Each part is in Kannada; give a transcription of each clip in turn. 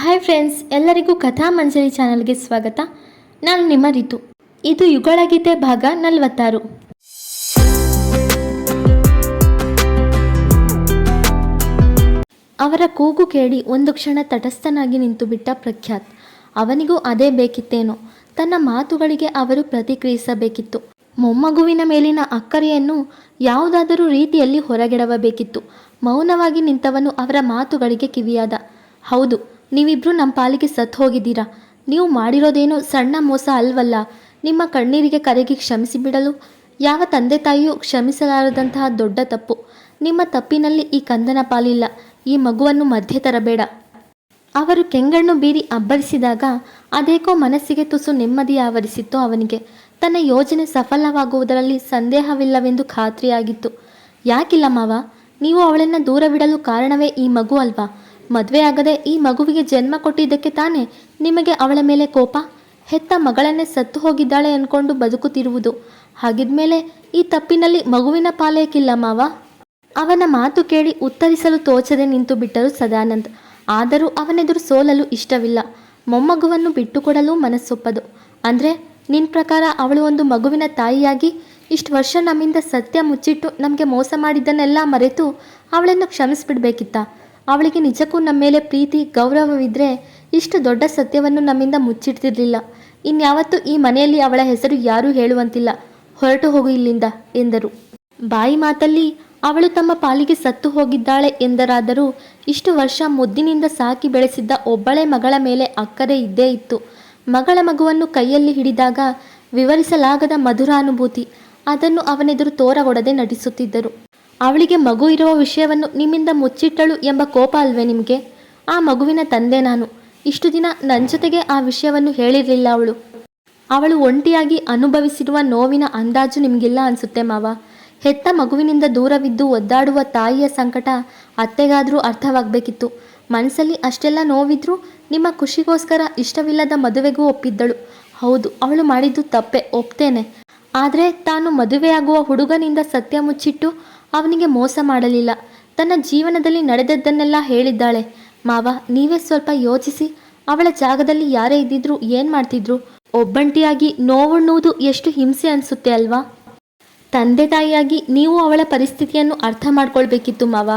ಹಾಯ್ ಫ್ರೆಂಡ್ಸ್ ಎಲ್ಲರಿಗೂ ಕಥಾ ಮಂಜರಿ ಚಾನಲ್ಗೆ ಸ್ವಾಗತ. ನಾನು ನಿಮ್ಮ ರಿತು. ಇದು ಯುಗಳ ಗೀತೆ ಭಾಗ ನಲವತ್ತಾರು. ಅವರ ಕೂಗು ಕೇಳಿ ಒಂದು ಕ್ಷಣ ತಟಸ್ಥನಾಗಿ ನಿಂತುಬಿಟ್ಟ ಪ್ರಖ್ಯಾತ್. ಅವನಿಗೂ ಅದೇ ಬೇಕಿತ್ತೇನೋ. ತನ್ನ ಮಾತುಗಳಿಗೆ ಅವರು ಪ್ರತಿಕ್ರಿಯಿಸಬೇಕಿತ್ತು. ಮೊಮ್ಮಗುವಿನ ಮೇಲಿನ ಅಕ್ಕರೆಯನ್ನು ಯಾವುದಾದರೂ ರೀತಿಯಲ್ಲಿ ಹೊರಗೆಡವಬೇಕಿತ್ತು. ಮೌನವಾಗಿ ನಿಂತವನು ಅವರ ಮಾತುಗಳಿಗೆ ಕಿವಿಯಾದ. ಹೌದು ನೀವಿಬ್ರು ನಮ್ಮ ಪಾಲಿಗೆ ಸತ್ತು ಹೋಗಿದ್ದೀರಾ? ನೀವು ಮಾಡಿರೋದೇನು ಸಣ್ಣ ಮೋಸ ಅಲ್ವಲ್ಲ? ನಿಮ್ಮ ಕಣ್ಣೀರಿಗೆ ಕರೆಗೆ ಕ್ಷಮಿಸಿ ಬಿಡಲು? ಯಾವ ತಂದೆ ತಾಯಿಯೂ ಕ್ಷಮಿಸಲಾರದಂತಹ ದೊಡ್ಡ ತಪ್ಪು. ನಿಮ್ಮ ತಪ್ಪಿನಲ್ಲಿ ಈ ಕಂದನ ಪಾಲಿಲ್ಲ. ಈ ಮಗುವನ್ನು ಮಧ್ಯೆ ತರಬೇಡ. ಅವರು ಕೆಂಗಣ್ಣು ಬೀರಿ ಅಬ್ಬರಿಸಿದಾಗ ಅದೇಕೋ ಮನಸ್ಸಿಗೆ ತುಸು ನೆಮ್ಮದಿ ಆವರಿಸಿತ್ತು ಅವನಿಗೆ. ತನ್ನ ಯೋಜನೆ ಸಫಲವಾಗುವುದರಲ್ಲಿ ಸಂದೇಹವಿಲ್ಲವೆಂದು ಖಾತ್ರಿಯಾಗಿತ್ತು. ಯಾಕಿಲ್ಲ ಮಾವ, ನೀವು ಅವಳನ್ನು ದೂರವಿಡಲು ಕಾರಣವೇ ಈ ಮಗು ಅಲ್ವಾ? ಮದುವೆಯಾಗದೆ ಈ ಮಗುವಿಗೆ ಜನ್ಮ ಕೊಟ್ಟಿದ್ದಕ್ಕೆ ತಾನೇ ನಿಮಗೆ ಅವಳ ಮೇಲೆ ಕೋಪ? ಹೆತ್ತ ಮಗಳನ್ನೇ ಸತ್ತು ಹೋಗಿದ್ದಾಳೆ ಅನ್ಕೊಂಡು ಬದುಕುತ್ತಿರುವುದು. ಹಾಗಿದ್ಮೇಲೆ ಈ ತಪ್ಪಿನಲ್ಲಿ ಮಗುವಿನ ಪಾಲೇಕಿಲ್ಲ ಮಾವ? ಅವನ ಮಾತು ಕೇಳಿ ಉತ್ತರಿಸಲು ತೋಚದೆ ನಿಂತು ಬಿಟ್ಟರು ಸದಾನಂದ್. ಆದರೂ ಅವನೆದುರು ಸೋಲಲು ಇಷ್ಟವಿಲ್ಲ. ಮೊಮ್ಮಗುವನ್ನು ಬಿಟ್ಟುಕೊಡಲು ಮನಸ್ಸೊಪ್ಪದು. ಅಂದರೆ ನಿನ್ನ ಪ್ರಕಾರ ಅವಳು ಒಂದು ಮಗುವಿನ ತಾಯಿಯಾಗಿ ಇಷ್ಟು ವರ್ಷ ನಮ್ಮಿಂದ ಸತ್ಯ ಮುಚ್ಚಿಟ್ಟು ನಮಗೆ ಮೋಸ ಮಾಡಿದ್ದನ್ನೆಲ್ಲ ಮರೆತು ಅವಳನ್ನು ಕ್ಷಮಿಸ್ಬಿಡ್ಬೇಕಿತ್ತ? ಅವಳಿಗೆ ನಿಜಕ್ಕೂ ನಮ್ಮ ಮೇಲೆ ಪ್ರೀತಿ ಗೌರವವಿದ್ದರೆ ಇಷ್ಟು ದೊಡ್ಡ ಸತ್ಯವನ್ನು ನಮ್ಮಿಂದ ಮುಚ್ಚಿಡ್ತಿರ್ಲಿಲ್ಲ. ಇನ್ಯಾವತ್ತೂ ಈ ಮನೆಯಲ್ಲಿ ಅವಳ ಹೆಸರು ಯಾರೂ ಹೇಳುವಂತಿಲ್ಲ. ಹೊರಟು ಹೋಗು ಇಲ್ಲಿಂದ, ಎಂದರು. ಬಾಯಿ ಮಾತಲ್ಲಿ ಅವಳು ತಮ್ಮ ಪಾಲಿಗೆ ಸತ್ತು ಹೋಗಿದ್ದಾಳೆ ಎಂದರಾದರೂ ಇಷ್ಟು ವರ್ಷ ಮುದ್ದಿನಿಂದ ಸಾಕಿ ಬೆಳೆಸಿದ್ದ ಒಬ್ಬಳೇ ಮಗಳ ಮೇಲೆ ಅಕ್ಕರೆ ಇದ್ದೇ ಇತ್ತು. ಮಗಳ ಮಗುವನ್ನು ಕೈಯಲ್ಲಿ ಹಿಡಿದಾಗ ವಿವರಿಸಲಾಗದ ಮಧುರಾನುಭೂತಿ, ಅದನ್ನು ಅವನೆದುರು ತೋರಗೊಡದೆ ನಟಿಸುತ್ತಿದ್ದರು. ಅವಳಿಗೆ ಮಗು ಇರುವ ವಿಷಯವನ್ನು ನಿಮ್ಮಿಂದ ಮುಚ್ಚಿಟ್ಟಳು ಎಂಬ ಕೋಪ ಅಲ್ವೇ ನಿಮಗೆ? ಆ ಮಗುವಿನ ತಂದೆ ನಾನು. ಇಷ್ಟು ದಿನ ನನ್ನ ಜೊತೆಗೆ ಆ ವಿಷಯವನ್ನು ಹೇಳಿರಲಿಲ್ಲ ಅವಳು. ಅವಳು ಒಂಟಿಯಾಗಿ ಅನುಭವಿಸಿರುವ ನೋವಿನ ಅಂದಾಜು ನಿಮಗಿಲ್ಲ ಅನಿಸುತ್ತೆ ಮಾವ. ಹೆತ್ತ ಮಗುವಿನಿಂದ ದೂರವಿದ್ದು ಒದ್ದಾಡುವ ತಾಯಿಯ ಸಂಕಟ ಅತ್ತೆಗಾದರೂ ಅರ್ಥವಾಗಬೇಕಿತ್ತು. ಮನಸ್ಸಲ್ಲಿ ಅಷ್ಟೆಲ್ಲ ನೋವಿದ್ರೂ ನಿಮ್ಮ ಖುಷಿಗೋಸ್ಕರ ಇಷ್ಟವಿಲ್ಲದ ಮದುವೆಗೂ ಒಪ್ಪಿದ್ದಳು. ಹೌದು, ಅವಳು ಮಾಡಿದ್ದು ತಪ್ಪೆ, ಒಪ್ತೇನೆ. ಆದರೆ ತಾನು ಮದುವೆಯಾಗುವ ಹುಡುಗನಿಂದ ಸತ್ಯ ಮುಚ್ಚಿಟ್ಟು ಅವನಿಗೆ ಮೋಸ ಮಾಡಲಿಲ್ಲ. ತನ್ನ ಜೀವನದಲ್ಲಿ ನಡೆದದ್ದನ್ನೆಲ್ಲ ಹೇಳಿದ್ದಾಳೆ. ಮಾವ, ನೀವೇ ಸ್ವಲ್ಪ ಯೋಚಿಸಿ. ಅವಳ ಜಾಗದಲ್ಲಿ ಯಾರೇ ಇದ್ದಿದ್ರು ಏನು ಮಾಡ್ತಿದ್ರು? ಒಬ್ಬಂಟಿಯಾಗಿ ನೋವುಣ್ಣುವುದು ಎಷ್ಟು ಹಿಂಸೆ ಅನಿಸುತ್ತೆ ಅಲ್ವಾ? ತಂದೆ ತಾಯಿಯಾಗಿ ನೀವು ಅವಳ ಪರಿಸ್ಥಿತಿಯನ್ನು ಅರ್ಥ ಮಾಡ್ಕೊಳ್ಬೇಕಿತ್ತು ಮಾವ.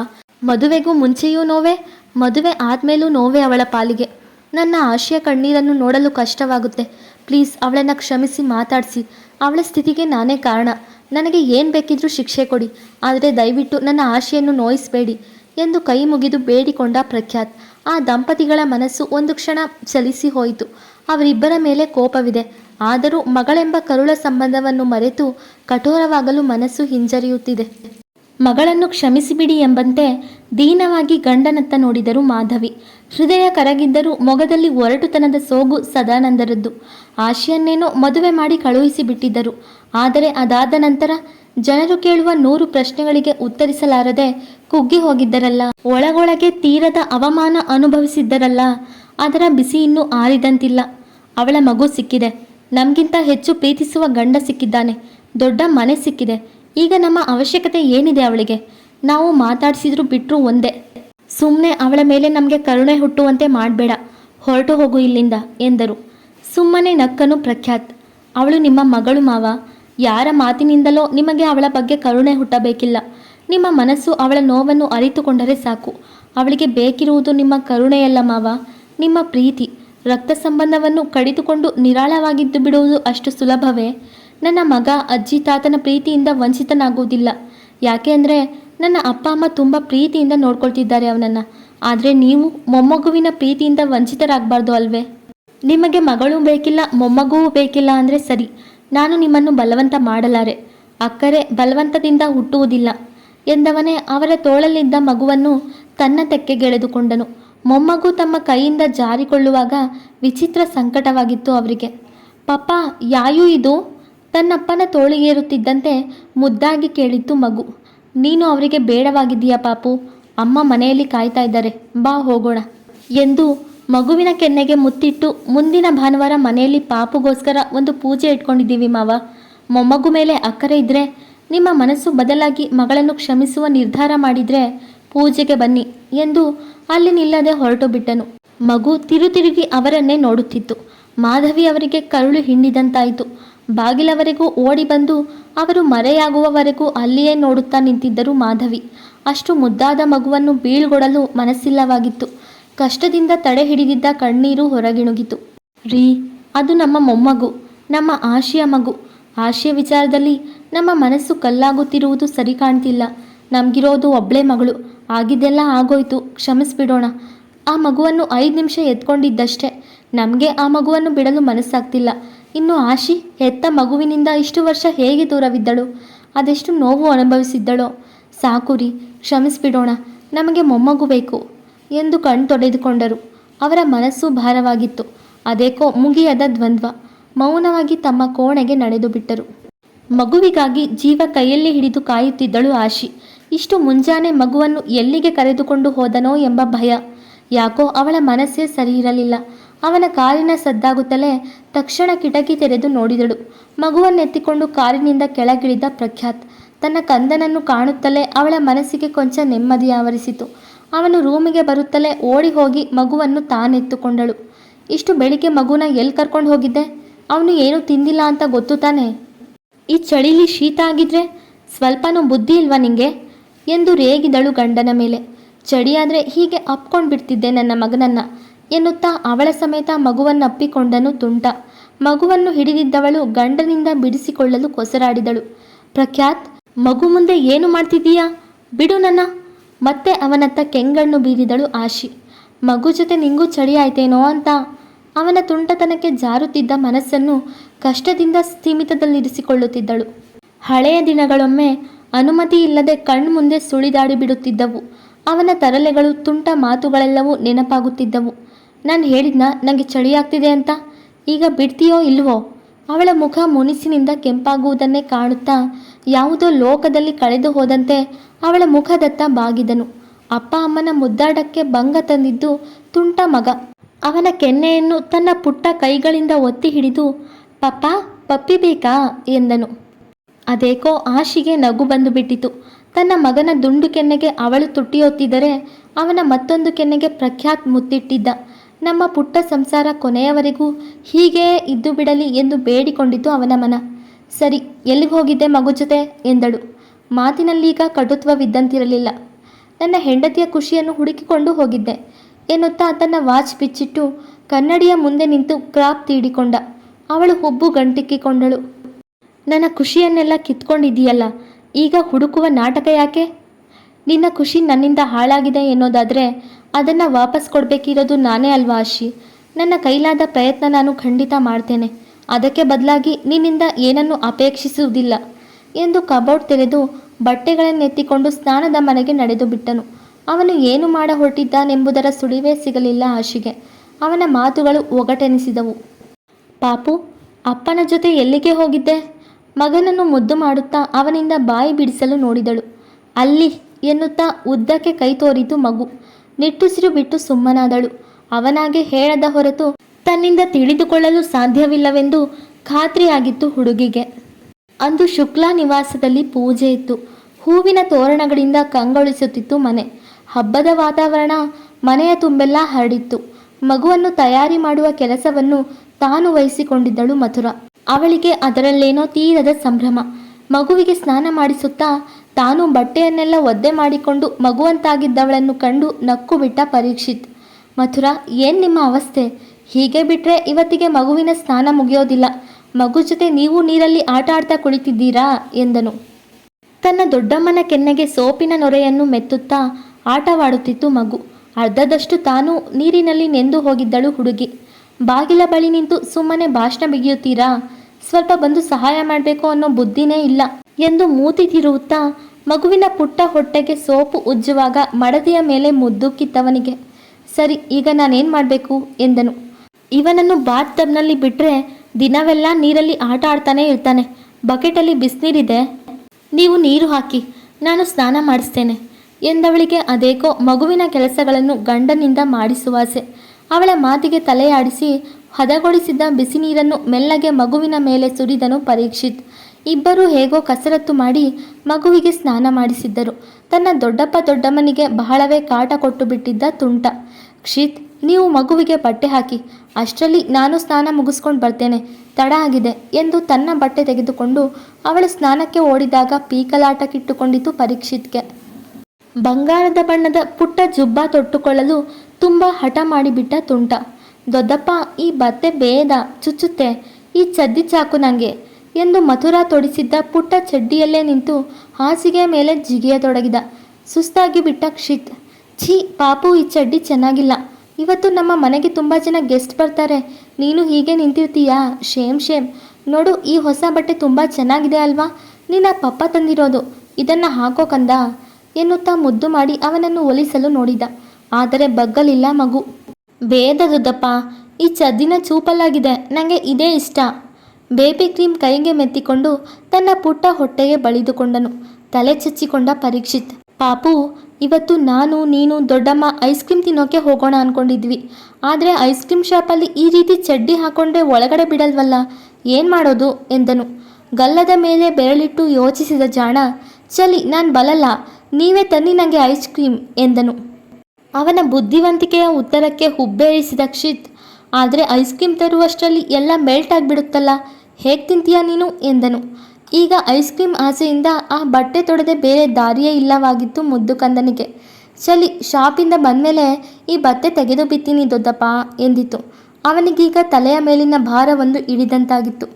ಮದುವೆಗೂ ಮುಂಚೆಯೂ ನೋವೆ, ಮದುವೆ ಆದಮೇಲೂ ನೋವೆ ಅವಳ ಪಾಲಿಗೆ. ನನ್ನ ಆಶಯ ಕಣ್ಣೀರನ್ನು ನೋಡಲು ಕಷ್ಟವಾಗುತ್ತೆ. ಪ್ಲೀಸ್ ಅವಳನ್ನು ಕ್ಷಮಿಸಿ ಮಾತಾಡಿಸಿ. ಅವಳ ಸ್ಥಿತಿಗೆ ನಾನೇ ಕಾರಣ. ನನಗೆ ಏನು ಬೇಕಿದ್ರೂ ಶಿಕ್ಷೆ ಕೊಡಿ, ಆದರೆ ದಯವಿಟ್ಟು ನನ್ನ ಆಶೆಯನ್ನು ನೋಯಿಸಬೇಡಿ ಎಂದು ಕೈ ಮುಗಿದು ಬೇಡಿಕೊಂಡ ಪ್ರಖ್ಯಾತ್. ಆ ದಂಪತಿಗಳ ಮನಸ್ಸು ಒಂದು ಕ್ಷಣ ಚಲಿಸಿ ಹೋಯಿತು. ಅವರಿಬ್ಬರ ಮೇಲೆ ಕೋಪವಿದೆ. ಆದರೂ ಮಗಳೆಂಬ ಕರುಳ ಸಂಬಂಧವನ್ನು ಮರೆತು ಕಠೋರವಾಗಲು ಮನಸ್ಸು ಹಿಂಜರಿಯುತ್ತಿದೆ. ಮಗಳನ್ನು ಕ್ಷಮಿಸಿಬಿಡಿ ಎಂಬಂತೆ ದೀನವಾಗಿ ಗಂಡನತ್ತ ನೋಡಿದರು ಮಾಧವಿ. ಹೃದಯ ಕರಗಿದ್ದರೂ ಮೊಗದಲ್ಲಿ ಒರಟುತನದ ಸೋಗು ಸದಾನಂದರದ್ದು. ಆಶೆಯನ್ನೇನೋ ಮದುವೆ ಮಾಡಿ ಕಳುಹಿಸಿಬಿಟ್ಟಿದ್ದರು. ಆದರೆ ಅದಾದ ನಂತರ ಜನರು ಕೇಳುವ ನೂರು ಪ್ರಶ್ನೆಗಳಿಗೆ ಉತ್ತರಿಸಲಾರದೆ ಕುಗ್ಗಿ ಹೋಗಿದ್ದರಲ್ಲ. ಒಳಗೊಳಗೆ ತೀರದ ಅವಮಾನ ಅನುಭವಿಸಿದ್ದರಲ್ಲ. ಅದರ ಬಿಸಿ ಇನ್ನೂ ಆರಿದಂತಿಲ್ಲ. ಅವಳ ಮಗು ಸಿಕ್ಕಿದೆ. ನಮಗಿಂತ ಹೆಚ್ಚು ಪ್ರೀತಿಸುವ ಗಂಡ ಸಿಕ್ಕಿದ್ದಾನೆ. ದೊಡ್ಡ ಮನೆ ಸಿಕ್ಕಿದೆ. ಈಗ ನಮ್ಮ ಅವಶ್ಯಕತೆ ಏನಿದೆ ಅವಳಿಗೆ? ನಾವು ಮಾತಾಡಿಸಿದ್ರು ಬಿಟ್ಟರು ಒಂದೇ. ಸುಮ್ಮನೆ ಅವಳ ಮೇಲೆ ನಮಗೆ ಕರುಣೆ ಹುಟ್ಟುವಂತೆ ಮಾಡಬೇಡ, ಹೊರಟು ಹೋಗು ಇಲ್ಲಿಂದ, ಎಂದರು. ಸುಮ್ಮನೆ ನಕ್ಕನು ಪ್ರಖ್ಯಾತ್. ಅವಳು ನಿಮ್ಮ ಮಗಳು ಮಾವ. ಯಾರ ಮಾತಿನಿಂದಲೋ ನಿಮಗೆ ಅವಳ ಬಗ್ಗೆ ಕರುಣೆ ಹುಟ್ಟಬೇಕಿಲ್ಲ. ನಿಮ್ಮ ಮನಸ್ಸು ಅವಳ ನೋವನ್ನು ಅರಿತುಕೊಂಡರೆ ಸಾಕು. ಅವಳಿಗೆ ಬೇಕಿರುವುದು ನಿಮ್ಮ ಕರುಣೆಯಲ್ಲ ಮಾವ. ನಿಮ್ಮ ಪ್ರೀತಿ, ರಕ್ತ ಸಂಬಂಧವನ್ನು ಕಡಿದುಕೊಂಡು ನಿರಾಳವಾಗಿದ್ದು ಬಿಡುವುದು ಅಷ್ಟು ಸುಲಭವೇ? ನನ್ನ ಮಗ ಅಜ್ಜಿ ತಾತನ ಪ್ರೀತಿಯಿಂದ ವಂಚಿತನಾಗುವುದಿಲ್ಲ. ಯಾಕೆ ಅಂದರೆ ನನ್ನ ಅಪ್ಪ ಅಮ್ಮ ತುಂಬ ಪ್ರೀತಿಯಿಂದ ನೋಡ್ಕೊಳ್ತಿದ್ದಾರೆ ಅವನನ್ನು. ಆದರೆ ನೀವು ಮೊಮ್ಮಗುವಿನ ಪ್ರೀತಿಯಿಂದ ವಂಚಿತರಾಗಬಾರ್ದು ಅಲ್ವೇ? ನಿಮಗೆ ಮಗಳು ಬೇಕಿಲ್ಲ, ಮೊಮ್ಮಗುವೂ ಬೇಕಿಲ್ಲ ಅಂದರೆ ಸರಿ. ನಾನು ನಿಮ್ಮನ್ನು ಬಲವಂತ ಮಾಡಲಾರೆ. ಅಕ್ಕರೆ ಬಲವಂತದಿಂದ ಹುಟ್ಟುವುದಿಲ್ಲ. ಎಂದವನೇ ಅವರ ತೋಳಲ್ಲಿದ್ದ ಮಗುವನ್ನು ತನ್ನ ತೆಕ್ಕೆಗೆಳೆದುಕೊಂಡನು. ಮೊಮ್ಮಗು ತಮ್ಮ ಕೈಯಿಂದ ಜಾರಿಕೊಳ್ಳುವಾಗ ವಿಚಿತ್ರ ಸಂಕಟವಾಗಿತ್ತು ಅವರಿಗೆ. ಪಾಪ, ಯಾಯೂ ಇದು? ತನ್ನಪ್ಪನ ತೋಳಿಗೇರುತ್ತಿದ್ದಂತೆ ಮುದ್ದಾಗಿ ಕೇಳಿತ್ತು ಮಗು. ನೀನು ಅವರಿಗೆ ಬೇಡವಾಗಿದ್ದೀಯಾ ಪಾಪು? ಅಮ್ಮ ಮನೆಯಲ್ಲಿ ಕಾಯ್ತಾ ಇದ್ದಾರೆ. ಬಾ, ಹೋಗೋಣ. ಎಂದು ಮಗುವಿನ ಕೆನ್ನೆಗೆ ಮುತ್ತಿಟ್ಟು ಮುಂದಿನ ಭಾನುವಾರ ಮನೆಯಲ್ಲಿ ಪಾಪುಗೋಸ್ಕರ ಒಂದು ಪೂಜೆ ಇಟ್ಕೊಂಡಿದ್ದೀವಿ ಮಾವ. ಮೊಮ್ಮಗು ಮೇಲೆ ಅಕ್ಕರೆ ಇದ್ದರೆ ನಿಮ್ಮ ಮನಸ್ಸು ಬದಲಾಗಿ ಮಗಳನ್ನು ಕ್ಷಮಿಸುವ ನಿರ್ಧಾರ ಮಾಡಿದರೆ ಪೂಜೆಗೆ ಬನ್ನಿ ಎಂದು ಅಲ್ಲಿ ನಿಲ್ಲದೆ ಹೊರಟು ಬಿಟ್ಟನು. ಮಗು ತಿರುತಿರುಗಿ ಅವರನ್ನೇ ನೋಡುತ್ತಿತ್ತು. ಮಾಧವಿ ಅವರಿಗೆ ಕರುಳು ಹಿಂಡಿದಂತಾಯಿತು. ಬಾಗಿಲವರೆಗೂ ಓಡಿ ಬಂದು ಅವರು ಮರೆಯಾಗುವವರೆಗೂ ಅಲ್ಲಿಯೇ ನೋಡುತ್ತಾ ನಿಂತಿದ್ದರು ಮಾಧವಿ. ಅಷ್ಟು ಮುದ್ದಾದ ಮಗುವನ್ನು ಬೀಳ್ಗೊಡಲು ಮನಸ್ಸಿಲ್ಲವಾಗಿತ್ತು. ಕಷ್ಟದಿಂದ ತಡೆ ಹಿಡಿದಿದ್ದ ಕಣ್ಣೀರು ಹೊರಗಿಣುಗಿತು. ರೀ, ಅದು ನಮ್ಮ ಮೊಮ್ಮಗು, ನಮ್ಮ ಆಶೆಯ ಮಗು. ಆಶೆಯ ವಿಚಾರದಲ್ಲಿ ನಮ್ಮ ಮನಸ್ಸು ಕಲ್ಲಾಗುತ್ತಿರುವುದು ಸರಿ ಕಾಣ್ತಿಲ್ಲ ನಮಗಿರೋದು ಒಬ್ಬಳೇ ಮಗಳು. ಆಗಿದ್ದೆಲ್ಲ ಆಗೋಯ್ತು, ಕ್ಷಮಿಸ್ಬಿಡೋಣ. ಆ ಮಗುವನ್ನು ಐದು ನಿಮಿಷ ಎತ್ಕೊಂಡಿದ್ದಷ್ಟೇ. ನಮಗೆ ಆ ಮಗುವನ್ನು ಬಿಡಲು ಮನಸ್ಸಾಗ್ತಿಲ್ಲ. ಇನ್ನು ಆಶಿ ಹೆತ್ತ ಮಗುವಿನಿಂದ ಇಷ್ಟು ವರ್ಷ ಹೇಗೆ ದೂರವಿದ್ದಳು? ಅದೆಷ್ಟು ನೋವು ಅನುಭವಿಸಿದ್ದಳೋ? ಸಾಕುರಿ ಕ್ಷಮಿಸಿಬಿಡೋಣ, ನಮಗೆ ಮೊಮ್ಮಗು ಬೇಕು ಎಂದು ಕಣ್ ತೊಡೆದುಕೊಂಡರು. ಅವರ ಮನಸ್ಸು ಭಾರವಾಗಿತ್ತು. ಅದೇಕೋ ಮುಗಿಯದ ದ್ವಂದ್ವ. ಮೌನವಾಗಿ ತಮ್ಮ ಕೋಣೆಗೆ ನಡೆದು ಬಿಟ್ಟರು. ಮಗುವಿಗಾಗಿ ಜೀವ ಕೈಯಲ್ಲಿ ಹಿಡಿದು ಕಾಯುತ್ತಿದ್ದಳು ಆಶಿ. ಇಷ್ಟು ಮುಂಜಾನೆ ಮಗುವನ್ನು ಎಲ್ಲಿಗೆ ಕರೆದುಕೊಂಡು ಹೋದನೋ ಎಂಬ ಭಯ. ಯಾಕೋ ಅವಳ ಮನಸ್ಸೇ ಸರಿಯಿರಲಿಲ್ಲ. ಅವನ ಕಾರಿನ ಸದ್ದಾಗುತ್ತಲೇ ತಕ್ಷಣ ಕಿಟಕಿ ತೆರೆದು ನೋಡಿದಳು. ಮಗುವನ್ನೆತ್ತಿಕೊಂಡು ಕಾರಿನಿಂದ ಕೆಳಗಿಳಿದ ಪ್ರಖ್ಯಾತ್. ತನ್ನ ಕಂದನನ್ನು ಕಾಣುತ್ತಲೇ ಅವಳ ಮನಸ್ಸಿಗೆ ಕೊಂಚ ನೆಮ್ಮದಿ ಆವರಿಸಿತು. ಅವನು ರೂಮಿಗೆ ಬರುತ್ತಲೇ ಓಡಿ ಹೋಗಿ ಮಗುವನ್ನು ತಾನೆತ್ತುಕೊಂಡಳು. ಇಷ್ಟು ಬೆಳಿಗ್ಗೆ ಮಗುನ ಎಲ್ಲಿ ಕರ್ಕೊಂಡು ಹೋಗಿದ್ದೆ? ಅವನು ಏನು ತಿಂದಿಲ್ಲ ಅಂತ ಗೊತ್ತು ತಾನೆ? ಈ ಚಳಿಲಿ ಶೀತ ಆಗಿದ್ರೆ ಸ್ವಲ್ಪನೂ ಬುದ್ಧಿ ಇಲ್ವಾ ನಿಂಗೆ? ಎಂದು ರೇಗಿದಳು ಗಂಡನ ಮೇಲೆ. ಚಳಿಯಾದರೆ ಹೀಗೆ ಅಪ್ಕೊಂಡು ಬಿಡ್ತಿದ್ದೆ ನನ್ನ ಮಗನನ್ನ. ಎನ್ನುತ್ತಾ ಅವಳ ಸಮೇತ ಮಗುವನ್ನಪ್ಪಿಕೊಂಡನು ತುಂಟ. ಮಗುವನ್ನು ಹಿಡಿದಿದ್ದವಳು ಗಂಡನಿಂದ ಬಿಡಿಸಿಕೊಳ್ಳಲು ಕೊಸರಾಡಿದಳು. ಪ್ರಖ್ಯಾತ್, ಮಗು ಮುಂದೆ ಏನು ಮಾಡ್ತಿದ್ದೀಯಾ? ಬಿಡು ನನ್ನ. ಮತ್ತೆ ಅವನತ್ತ ಕೆಂಗಣ್ಣು ಬೀರಿದಳು ಆಶಿ. ಮಗು ಜೊತೆ ನಿಂಗೂ ಚಳಿ ಆಯ್ತೇನೋ ಅಂತ. ಅವನ ತುಂಟತನಕ್ಕೆ ಜಾರುತ್ತಿದ್ದ ಮನಸ್ಸನ್ನು ಕಷ್ಟದಿಂದ ಸ್ಥಿಮಿತದಲ್ಲಿರಿಸಿಕೊಳ್ಳುತ್ತಿದ್ದಳು. ಹಳೆಯ ದಿನಗಳೊಮ್ಮೆ ಅನುಮತಿ ಇಲ್ಲದೆ ಕಣ್ಮುಂದೆ ಸುಳಿದಾಡಿ ಬಿಡುತ್ತಿದ್ದವು. ಅವನ ತರಲೆಗಳು, ತುಂಟ ಮಾತುಗಳೆಲ್ಲವೂ ನೆನಪಾಗುತ್ತಿದ್ದವು. ನಾನು ಹೇಳಿದ್ನ ನನಗೆ ಚಳಿ ಆಗ್ತಿದೆ ಅಂತ? ಈಗ ಬಿಡ್ತೀಯೋ ಇಲ್ವೋ? ಅವಳ ಮುಖ ಮುನಿಸಿನಿಂದ ಕೆಂಪಾಗುವುದನ್ನೇ ಕಾಣುತ್ತಾ ಯಾವುದೋ ಲೋಕದಲ್ಲಿ ಕಳೆದು ಹೋದಂತೆ ಅವಳ ಮುಖದತ್ತ ಬಾಗಿದನು. ಅಪ್ಪ ಅಮ್ಮನ ಮುದ್ದಾಡಕ್ಕೆ ಭಂಗ ತಂದಿದ್ದು ತುಂಟ ಮಗ. ಅವನ ಕೆನ್ನೆಯನ್ನು ತನ್ನ ಪುಟ್ಟ ಕೈಗಳಿಂದ ಒತ್ತಿ ಹಿಡಿದು, ಪಪ್ಪ, ಪಪ್ಪಿ ಬೇಕಾ? ಎಂದನು. ಅದೇಕೋ ಆಶಿಗೆ ನಗು ಬಂದು ಬಿಟ್ಟಿತು ತನ್ನ ಮಗನ ದುಂಡು ಕೆನ್ನೆಗೆ ಅವಳು ತುಟ್ಟಿಯೊತ್ತಿದರೆ ಅವನ ಮತ್ತೊಂದು ಕೆನ್ನೆಗೆ ಪ್ರಖ್ಯಾತ್ ಮುತ್ತಿಟ್ಟಿದ್ದ. ನಮ್ಮ ಪುಟ್ಟ ಸಂಸಾರ ಕೊನೆಯವರೆಗೂ ಹೀಗೇ ಇದ್ದು ಬಿಡಲಿ ಎಂದು ಬೇಡಿಕೊಂಡಿತು ಅವನ ಮನ. ಸರಿ, ಎಲ್ಲಿಗೆ ಹೋಗಿದ್ದೆ ಮಗು ಜೊತೆ? ಎಂದಳು. ಮಾತಿನಲ್ಲೀಗ ಕಟುತ್ವವಿದ್ದಂತಿರಲಿಲ್ಲ. ನನ್ನ ಹೆಂಡತಿಯ ಖುಷಿಯನ್ನು ಹುಡುಕಿಕೊಂಡು ಹೋಗಿದ್ದೆ. ಎನ್ನುತ್ತಾ ತನ್ನ ವಾಚ್ ಬಿಚ್ಚಿಟ್ಟು ಕನ್ನಡಿಯ ಮುಂದೆ ನಿಂತು ಕ್ರಾಪ್ ತೀಡಿಕೊಂಡ. ಅವಳು ಹುಬ್ಬು ಗಂಟಿಕ್ಕಿಕೊಂಡಳು. ನನ್ನ ಖುಷಿಯನ್ನೆಲ್ಲ ಕಿತ್ಕೊಂಡಿದ್ದೀಯಲ್ಲ, ಈಗ ಹುಡುಕುವ ನಾಟಕ ಯಾಕೆ? ನಿನ್ನ ಖುಷಿ ನನ್ನಿಂದ ಹಾಳಾಗಿದೆ ಎನ್ನೋದಾದರೆ ಅದನ್ನು ವಾಪಸ್ ಕೊಡಬೇಕಿರೋದು ನಾನೇ ಅಲ್ವಾ ಆಶಿ? ನನ್ನ ಕೈಲಾದ ಪ್ರಯತ್ನ ನಾನು ಖಂಡಿತ ಮಾಡ್ತೇನೆ. ಅದಕ್ಕೆ ಬದಲಾಗಿ ನಿನ್ನಿಂದ ಏನನ್ನೂ ಅಪೇಕ್ಷಿಸುವುದಿಲ್ಲ ಎಂದು ಕಬೋರ್ಡ್ ತೆರೆದು ಬಟ್ಟೆಗಳನ್ನೆತ್ತಿಕೊಂಡು ಸ್ನಾನದ ಮನೆಗೆ ನಡೆದು ಬಿಟ್ಟನು. ಅವನು ಏನು ಮಾಡ ಹೊರಟಿದ್ದಾನೆಂಬುದರ ಸುಳಿವೇ ಸಿಗಲಿಲ್ಲ ಆಶಿಗೆ. ಅವನ ಮಾತುಗಳು ಒಗಟೆನಿಸಿದವು. ಪಾಪು, ಅಪ್ಪನ ಜೊತೆ ಎಲ್ಲಿಗೆ ಹೋಗಿದ್ದೆ? ಮಗನನ್ನು ಮುದ್ದು ಮಾಡುತ್ತಾ ಅವನಿಂದ ಬಾಯಿ ಬಿಡಿಸಲು ನೋಡಿದಳು. ಅಲ್ಲಿ ಎನ್ನುತ್ತಾ ಉದ್ದಕ್ಕೆ ಕೈ ತೋರಿತು ಮಗು. ನಿಟ್ಟುಸಿರು ಬಿಟ್ಟು ಸುಮ್ಮನಾದಳು. ಅವನಾಗೆ ಹೇಳದ ಹೊರತು ತನ್ನಿಂದ ತಿಳಿದುಕೊಳ್ಳಲು ಸಾಧ್ಯವಿಲ್ಲವೆಂದು ಖಾತ್ರಿಯಾಗಿತ್ತು ಹುಡುಗಿಗೆ. ಅಂದು ಶುಕ್ಲಾ ನಿವಾಸದಲ್ಲಿ ಪೂಜೆ ಇತ್ತು. ಹೂವಿನ ತೋರಣಗಳಿಂದ ಕಂಗೊಳಿಸುತ್ತಿತ್ತು ಮನೆ. ಹಬ್ಬದ ವಾತಾವರಣ ಮನೆಯ ತುಂಬೆಲ್ಲ ಹರಡಿತ್ತು. ಮಗುವನ್ನು ತಯಾರಿ ಮಾಡುವ ಕೆಲಸವನ್ನು ತಾನು ವಹಿಸಿಕೊಂಡಿದ್ದಳು ಮಥುರ. ಅವಳಿಗೆ ಅದರಲ್ಲೇನೋ ತೀರದ ಸಂಭ್ರಮ. ಮಗುವಿಗೆ ಸ್ನಾನ ಮಾಡಿಸುತ್ತಾ ತಾನು ಬಟ್ಟೆಯನ್ನೆಲ್ಲ ಒದ್ದೆ ಮಾಡಿಕೊಂಡು ಮಗುವಂತಾಗಿದ್ದವಳನ್ನು ಕಂಡು ನಕ್ಕು ಬಿಟ್ಟ ಪರೀಕ್ಷಿತ್. ಮಥುರಾ, ಏನ್ ನಿಮ್ಮ ಅವಸ್ಥೆ? ಹೀಗೆ ಬಿಟ್ಟರೆ ಇವತ್ತಿಗೆ ಮಗುವಿನ ಸ್ನಾನ ಮುಗಿಯೋದಿಲ್ಲ. ಮಗು ಜೊತೆ ನೀವು ನೀರಲ್ಲಿ ಆಟ ಆಡ್ತಾ ಕುಳಿತಿದ್ದೀರಾ? ಎಂದನು. ತನ್ನ ದೊಡ್ಡಮ್ಮನ ಕೆನ್ನೆಗೆ ಸೋಪಿನ ನೊರೆಯನ್ನು ಮೆತ್ತುತ್ತಾ ಆಟವಾಡುತ್ತಿತ್ತು ಮಗು. ಅರ್ಧದಷ್ಟು ತಾನು ನೀರಿನಲ್ಲಿ ನೆಂದು ಹೋಗಿದ್ದಳು ಹುಡುಗಿ. ಬಾಗಿಲ ಬಳಿ ನಿಂತು ಸುಮ್ಮನೆ ಭಾಷಣ ಬಿಗಿಯುತ್ತೀರಾ? ಸ್ವಲ್ಪ ಬಂದು ಸಹಾಯ ಮಾಡಬೇಕು ಅನ್ನೋ ಬುದ್ಧಿನೇ ಇಲ್ಲ. ಎಂದು ಮೂತಿ ತಿರುವುತ್ತಾ ಮಗುವಿನ ಪುಟ್ಟ ಹೊಟ್ಟೆಗೆ ಸೋಪು ಉಜ್ಜುವಾಗ ಮಡದಿಯ ಮೇಲೆ ಮುದ್ದು ಕಿತ್ತವನಿಗೆ, ಸರಿ, ಈಗ ನಾನೇನ್ ಮಾಡಬೇಕು? ಎಂದನು. ಇವನನ್ನು ಬಾತ್ ಟಬ್ನಲ್ಲಿ ಬಿಟ್ಟರೆ ದಿನವೆಲ್ಲ ನೀರಲ್ಲಿ ಆಟ ಆಡ್ತಾನೆ ಇರ್ತಾನೆ. ಬಕೆಟಲ್ಲಿ ಬಿಸಿನೀರಿದೆ. ನೀವು ನೀರು ಹಾಕಿ, ನಾನು ಸ್ನಾನ ಮಾಡಿಸ್ತೇನೆ. ಎಂದವಳಿಗೆ ಅದೇಕೋ ಮಗುವಿನ ಕೆಲಸಗಳನ್ನು ಗಂಡನಿಂದ ಮಾಡಿಸುವಾಸೆ ಅವಳ ಮಾತಿಗೆ ತಲೆಯಾಡಿಸಿ ಹದಗೊಳಿಸಿದ್ದ ಬಿಸಿ ನೀರನ್ನು ಮೆಲ್ಲಗೆ ಮಗುವಿನ ಮೇಲೆ ಸುರಿದನು ಪರೀಕ್ಷಿತ್. ಇಬ್ಬರೂ ಹೇಗೋ ಕಸರತ್ತು ಮಾಡಿ ಮಗುವಿಗೆ ಸ್ನಾನ ಮಾಡಿಸಿದ್ದರು. ತನ್ನ ದೊಡ್ಡಪ್ಪ ದೊಡ್ಡಮ್ಮನಿಗೆ ಬಹಳವೇ ಕಾಟ ಕೊಟ್ಟು ಬಿಟ್ಟಿದ್ದ ತುಂಟ. ಕ್ಷಿತ್, ನೀವು ಮಗುವಿಗೆ ಬಟ್ಟೆ ಹಾಕಿ, ಅಷ್ಟರಲ್ಲಿ ನಾನು ಸ್ನಾನ ಮುಗಿಸ್ಕೊಂಡು ಬರ್ತೇನೆ, ತಡ ಆಗಿದೆ ಎಂದು ತನ್ನ ಬಟ್ಟೆ ತೆಗೆದುಕೊಂಡು ಅವಳು ಸ್ನಾನಕ್ಕೆ ಓಡಿದಾಗ ಪೀಕಲಾಟಕ್ಕಿಟ್ಟುಕೊಂಡಿತು ಪರೀಕ್ಷಿತ್ಗೆ. ಬಂಗಾರದ ಬಣ್ಣದ ಪುಟ್ಟ ಜುಬ್ಬ ತೊಟ್ಟುಕೊಳ್ಳಲು ತುಂಬ ಹಠ ಮಾಡಿಬಿಟ್ಟ ತುಂಟ. ದೊಡ್ಡಪ್ಪ, ಈ ಬತ್ತೆ ಬೇದ ಚುಚ್ಚುತ್ತೆ, ಈ ಚದ್ದಿ ಚಾಕು ನನಗೆ ಎಂದು ಮಥುರ ತೊಡಿಸಿದ್ದ ಪುಟ್ಟ ಚಡ್ಡಿಯಲ್ಲೇ ನಿಂತು ಹಾಸಿಗೆ ಮೇಲೆ ಜಿಗಿಯತೊಡಗಿದ. ಸುಸ್ತಾಗಿ ಬಿಟ್ಟ ಕ್ಷಿತ್, ಛೀ, ಪಾಪು, ಈ ಚಡ್ಡಿ ಚೆನ್ನಾಗಿಲ್ಲ. ಇವತ್ತು ನಮ್ಮ ಮನೆಗೆ ತುಂಬ ಜನ ಗೆಸ್ಟ್ ಬರ್ತಾರೆ. ನೀನು ಹೀಗೆ ನಿಂತಿರ್ತೀಯಾ? Shem Shem. ನೋಡು, ಈ ಹೊಸ ಬಟ್ಟೆ ತುಂಬ ಚೆನ್ನಾಗಿದೆ ಅಲ್ವಾ? ನಿನ್ನ ಪಪ್ಪ ತಂದಿರೋದು. ಇದನ್ನು ಹಾಕೋಕಂದ ಎನ್ನುತ್ತಾ ಮುದ್ದು ಮಾಡಿ ಅವನನ್ನು ಒಲಿಸಲು ನೋಡಿದ. ಆದರೆ ಬಗ್ಗಲಿಲ್ಲ ಮಗು. ಬೇದ ದೊಡ್ಡಪ್ಪ ಈ ಚದ್ದಿನ ಚೂಪಲ್ಲಾಗಿದೆ. ನನಗೆ ಇದೇ ಇಷ್ಟ. ಬೇಬಿ ಕ್ರೀಮ್ ಕೈಗೆ ಮೆತ್ತಿಕೊಂಡು ತನ್ನ ಪುಟ್ಟ ಹೊಟ್ಟೆಗೆ ಬಳಿದುಕೊಂಡನು. ತಲೆ ಚಚ್ಚಿಕೊಂಡ ಪರೀಕ್ಷಿತ್. ಪಾಪು, ಇವತ್ತು ನಾನು, ನೀನು, ದೊಡ್ಡಮ್ಮ ಐಸ್ ಕ್ರೀಮ್ ತಿನ್ನೋಕೆ ಹೋಗೋಣ ಅನ್ಕೊಂಡಿದ್ವಿ. ಆದರೆ ಐಸ್ ಕ್ರೀಮ್ ಶಾಪಲ್ಲಿ ಈ ರೀತಿ ಚಡ್ಡಿ ಹಾಕೊಂಡ್ರೆ ಒಳಗಡೆ ಬಿಡಲ್ವಲ್ಲ? ಏನು ಮಾಡೋದು? ಎಂದನು. ಗಲ್ಲದ ಮೇಲೆ ಬೆರಳಿಟ್ಟು ಯೋಚಿಸಿದ ಜಾಣ, ಚಲಿ, ನಾನು ಬಲಲ್ಲ. ನೀವೇ ತನ್ನಿ ನನಗೆ ಐಸ್ ಕ್ರೀಮ್, ಎಂದನು. ಅವನ ಬುದ್ಧಿವಂತಿಕೆಯ ಉತ್ತರಕ್ಕೆ ಹುಬ್ಬೇರಿಸಿದ ಕ್ಷಿತ್, ಆದರೆ ಐಸ್ ಕ್ರೀಮ್ ತರುವಷ್ಟರಲ್ಲಿ ಎಲ್ಲ ಮೆಲ್ಟ್ ಆಗಿಬಿಡುತ್ತಲ್ಲ? ಹೇಗೆ ತಿಂತೀಯಾ ನೀನು? ಎಂದನು. ಈಗ ಐಸ್ ಕ್ರೀಮ್ ಆಸೆಯಿಂದ ಆ ಬಟ್ಟೆ ತೊಡೆದೆ ಬೇರೆ ದಾರಿಯೇ ಇಲ್ಲವಾಗಿತ್ತು ಮುದ್ದು ಕಂದನಿಗೆ. ಚಲಿ ಶಾಪಿಂದ ಬಂದಮೇಲೆ ಈ ಬಟ್ಟೆ ತೆಗೆದು ಬಿತ್ತೀನಿ ದೊಡ್ಡಪ್ಪ ಎಂದಿತು ಅವನಿಗೀಗ ತಲೆಯ ಮೇಲಿನ ಭಾರವೊಂದು ಇಳಿದಂತಾಗಿತ್ತು.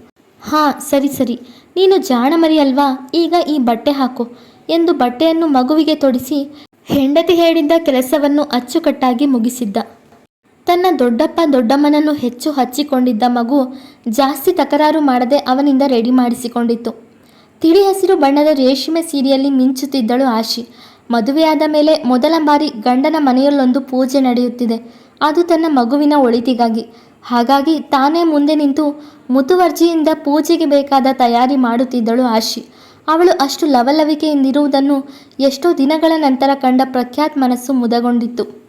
ಹಾಂ, ಸರಿ ಸರಿ. ನೀನು ಜಾಣ ಮರಿ ಅಲ್ವಾ ಈಗ ಈ ಬಟ್ಟೆ ಹಾಕು ಎಂದು ಬಟ್ಟೆಯನ್ನು ಮಗುವಿಗೆ ತೊಡಿಸಿ ಹೆಂಡತಿ ಹೇಳಿದ್ದ ಕೆಲಸವನ್ನು ಅಚ್ಚುಕಟ್ಟಾಗಿ ಮುಗಿಸಿದ್ದ. ತನ್ನ ದೊಡ್ಡಪ್ಪ ದೊಡ್ಡಮ್ಮನನ್ನು ಹೆಚ್ಚು ಹಚ್ಚಿಕೊಂಡಿದ್ದ ಮಗು ಜಾಸ್ತಿ ತಕರಾರು ಮಾಡದೆ ಅವನಿಂದ ರೆಡಿ ಮಾಡಿಸಿಕೊಂಡಿತ್ತು. ತಿಳಿ ಹಸಿರು ಬಣ್ಣದ ರೇಷ್ಮೆ ಸೀರೆಯಲ್ಲಿ ಮಿಂಚುತ್ತಿದ್ದಳು ಆಶಿ. ಮದುವೆಯಾದ ಮೇಲೆ ಮೊದಲ ಬಾರಿ ಗಂಡನ ಮನೆಯಲ್ಲೊಂದು ಪೂಜೆ ನಡೆಯುತ್ತಿದೆ. ಅದು ತನ್ನ ಮಗುವಿನ ಒಳಿತಿಗಾಗಿ. ಹಾಗಾಗಿ ತಾನೇ ಮುಂದೆ ನಿಂತು ಮುತುವರ್ಜಿಯಿಂದ ಪೂಜೆಗೆ ಬೇಕಾದ ತಯಾರಿ ಮಾಡುತ್ತಿದ್ದಳು ಆಶಿ. ಅವಳು ಅಷ್ಟು ಲವಲವಿಕೆಯಿಂದಿರುವುದನ್ನು ಎಷ್ಟೋ ದಿನಗಳ ನಂತರ ಕಂಡ ಪ್ರಖ್ಯಾತ್ ಮನಸ್ಸು ಮುದಗೊಂಡಿತ್ತು.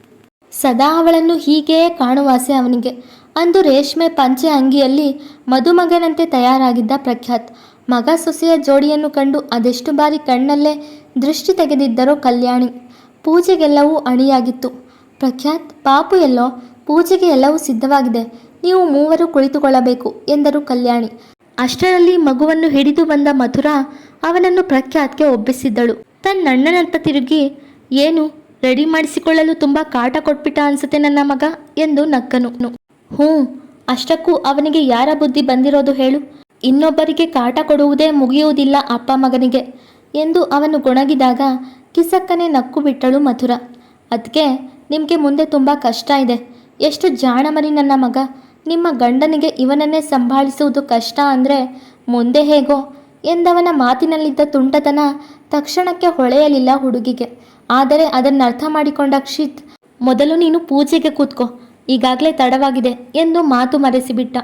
ಸದಾ ಅವಳನ್ನು ಹೀಗೆಯೇ ಕಾಣುವಾಸೆ ಅವನಿಗೆ. ಅಂದು ರೇಷ್ಮೆ ಪಂಚೆ ಅಂಗಿಯಲ್ಲಿ ಮದುಮಗನಂತೆ ತಯಾರಾಗಿದ್ದ ಪ್ರಖ್ಯಾತ್. ಮಗ ಸೊಸೆಯ ಜೋಡಿಯನ್ನು ಕಂಡು ಅದೆಷ್ಟು ಬಾರಿ ಕಣ್ಣಲ್ಲೇ ದೃಷ್ಟಿ ತೆಗೆದಿದ್ದರೋ ಕಲ್ಯಾಣಿ. ಪೂಜೆಗೆಲ್ಲವೂ ಅಣಿಯಾಗಿತ್ತು. ಪ್ರಖ್ಯಾತ್, ಪಾಪು ಎಲ್ಲೋ, ಪೂಜೆಗೆ ಎಲ್ಲವೂ ಸಿದ್ಧವಾಗಿದೆ. ನೀವು ಮೂವರು ಕುಳಿತುಕೊಳ್ಳಬೇಕು ಎಂದರು ಕಲ್ಯಾಣಿ. ಅಷ್ಟರಲ್ಲಿ ಮಗುವನ್ನು ಹಿಡಿದು ಬಂದ ಮಥುರ ಅವನನ್ನು ಪ್ರಖ್ಯಾತ್ಗೆ ಒಬ್ಬಿಸಿದ್ದಳು ತನ್ನಣ್ಣನತ್ತ ತಿರುಗಿ, ಏನು ರೆಡಿ ಮಾಡಿಸಿಕೊಳ್ಳಲು ತುಂಬ ಕಾಟ ಕೊಟ್ಬಿಟ್ಟ ಅನ್ಸುತ್ತೆ ನನ್ನ ಮಗ ಎಂದು ನಕ್ಕನು. ಹ್ಞೂ, ಅಷ್ಟಕ್ಕೂ ಅವನಿಗೆ ಯಾರ ಬುದ್ಧಿ ಬಂದಿರೋದು ಹೇಳು. ಇನ್ನೊಬ್ಬರಿಗೆ ಕಾಟ ಕೊಡುವುದೇ ಮುಗಿಯುವುದಿಲ್ಲ ಅಪ್ಪ ಮಗನಿಗೆ ಎಂದು ಅವನು ಗೊಣಗಿದಾಗ ಕಿಸಕ್ಕನೆ ನಕ್ಕು ಬಿಟ್ಟಳು ಮಥುರ ಅದಕ್ಕೆ ನಿಮಗೆ ಮುಂದೆ ತುಂಬ ಕಷ್ಟ ಇದೆ. ಎಷ್ಟು ಜಾಣಮರಿ ನನ್ನ ಮಗ. ನಿಮ್ಮ ಗಂಡನಿಗೆ ಇವನನ್ನೇ ಸಂಭಾಳಿಸುವುದು ಕಷ್ಟ ಅಂದರೆ ಮುಂದೆ ಹೇಗೋ ಎಂದವನ ಮಾತಿನಲ್ಲಿದ್ದ ತುಂಟತನ ತಕ್ಷಣಕ್ಕೆ ಹೊಳೆಯಲಿಲ್ಲ ಹುಡುಗಿಗೆ. ಆದರೆ ಅದನ್ನು ಅರ್ಥ ಮಾಡಿಕೊಂಡ ಕ್ಷಿತ್ ಮೊದಲು ನೀನು ಪೂಜೆಗೆ ಕೂತ್ಕೋ, ಈಗಾಗಲೇ ತಡವಾಗಿದೆ ಎಂದು ಮಾತು ಮರೆಸಿಬಿಟ್ಟ.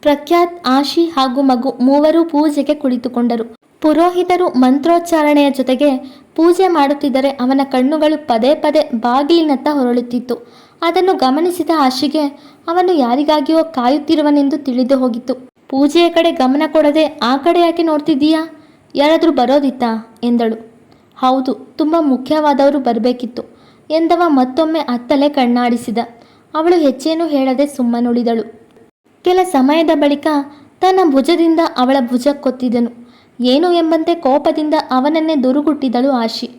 ಪ್ರಖ್ಯಾತ್ ಆಶಿ ಹಾಗೂ ಮಗು ಮೂವರು ಪೂಜೆಗೆ ಕುಳಿತುಕೊಂಡರು. ಪುರೋಹಿತರು ಮಂತ್ರೋಚ್ಚಾರಣೆಯ ಜೊತೆಗೆ ಪೂಜೆ ಮಾಡುತ್ತಿದ್ದರೆ ಅವನ ಕಣ್ಣುಗಳು ಪದೇ ಪದೇ ಬಾಗಿಲಿನತ್ತ ಹೊರಳುತ್ತಿತ್ತು. ಅದನ್ನು ಗಮನಿಸಿದ ಆಶಿಗೆ, ಅವನು ಯಾರಿಗಾಗಿಯೋ ಕಾಯುತ್ತಿರುವನೆಂದು ತಿಳಿದು ಹೋಗಿತ್ತು. ಪೂಜೆಯ ಕಡೆ ಗಮನ ಕೊಡದೆ ಆ ಕಡೆ ಯಾಕೆ ನೋಡ್ತಿದ್ದೀಯಾ? ಯಾರಾದರೂ ಬರೋದಿತ್ತಾ? ಎಂದಳು. ಹೌದು, ತುಂಬ ಮುಖ್ಯವಾದವರು ಬರಬೇಕಿತ್ತು. ಎಂದವ ಮತ್ತೊಮ್ಮೆ ಅತ್ತಲೇ ಕಣ್ಣಾಡಿಸಿದ. ಅವಳು ಹೆಚ್ಚೇನೂ ಹೇಳದೆ ಸುಮ್ಮನುಳಿದಳು. ಕೆಲ ಸಮಯದ ಬಳಿಕ ತನ್ನ ಭುಜದಿಂದ ಅವಳ ಭುಜ ಕೊತ್ತಿದನು. ಏನು ಎಂಬಂತೆ ಕೋಪದಿಂದ ಅವನನ್ನೇ ದುರುಗುಟ್ಟಿದಳು ಆಶಿ.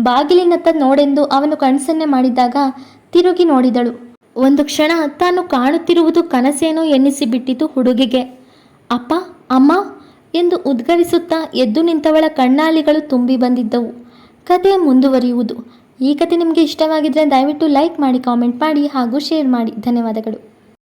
ಬಾಗಿಲಿನತ್ತ ನೋಡೆಂದು ಅವನು ಕಣ್ಸನ್ನೆ ಮಾಡಿದಾಗ ತಿರುಗಿ ನೋಡಿದಳು. ಒಂದು ಕ್ಷಣ ತಾನು ಕಾಣುತ್ತಿರುವುದು ಕನಸೇನೋ ಎನ್ನಿಸಿಬಿಟ್ಟಿತು ಹುಡುಗಿಗೆ. ಅಪ್ಪ, ಅಮ್ಮ ಎಂದು ಉದ್ಗರಿಸುತ್ತಾ ಎದ್ದು ನಿಂತವಳ ಕಣ್ಣಾಲಿಗಳು ತುಂಬಿ ಬಂದಿದ್ದವು. ಕತೆ ಮುಂದುವರಿಯುವುದು. ಈ ಕತೆ ನಿಮಗೆ ಇಷ್ಟವಾಗಿದ್ದರೆ ದಯವಿಟ್ಟು ಲೈಕ್ ಮಾಡಿ ಕಾಮೆಂಟ್ ಮಾಡಿ ಹಾಗೂ ಶೇರ್ ಮಾಡಿ. ಧನ್ಯವಾದಗಳು.